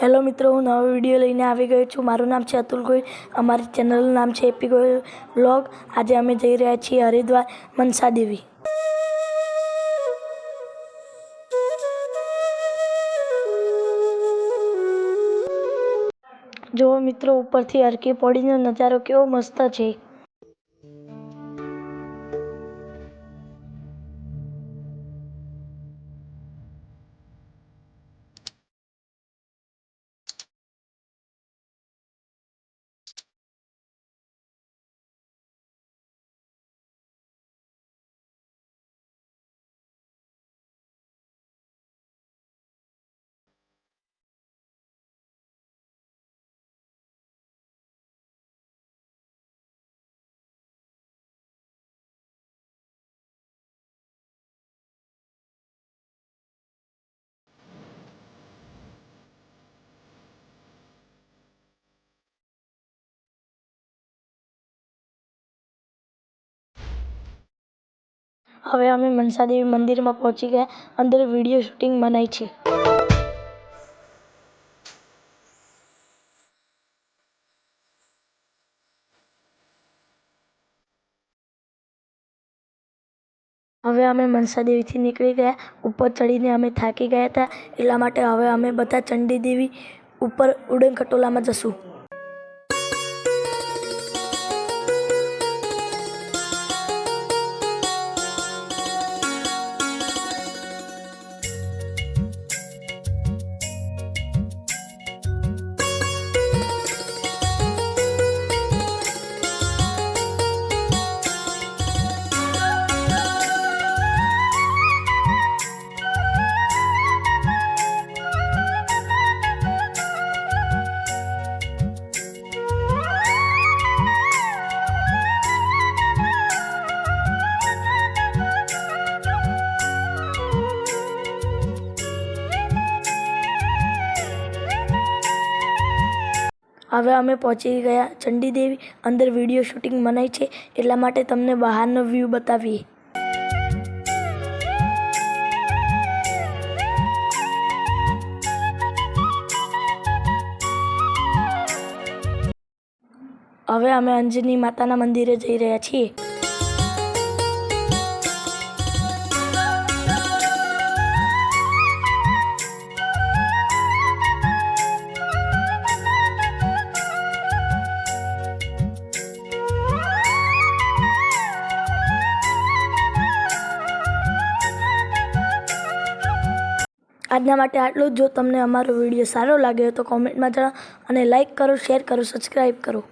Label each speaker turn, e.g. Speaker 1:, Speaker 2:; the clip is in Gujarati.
Speaker 1: હેલો મિત્રો, હું નવો વીડિયો લઈને આવી ગયો છું. મારું નામ છે અતુલ ગોયલ અમારી ચેનલનું નામ છે એપી ગોયલ વ્લોગ આજે અમે જઈ રહ્યા છીએ હરિદ્વાર મનસા દેવી. જુઓ મિત્રો, ઉપરથી હરકી પડીનો નજારો કેવો મસ્ત છે. હવે અમે મનસા દેવી મંદિરમાં પહોંચી ગયા. અંદર વીડિયો શૂટિંગ મનાય છે. હવે અમે મનસા દેવીથી નીકળી ગયા. ઉપર ચડીને અમે થાકી ગયા હતા. એટલા માટે હવે અમે બધા ચંડી દેવી ઉપર ઉડન ખટોલામાં જશું. હવે અમે પહોંચી ગયા ચંડી દેવી. અંદર વીડિયો શૂટિંગ મનાય છે, એટલા માટે તમને બહારનો વ્યૂ બતાવીએ. હવે અમે અંજની માતાના મંદિરે જઈ રહ્યા છીએ. આજના માટે આટલું જ. જો તમને અમારો વીડિયો સારો લાગ્યો તો કોમેન્ટમાં જણાવો અને લાઇક કરો શેર કરો સબસ્ક્રાઈબ કરો.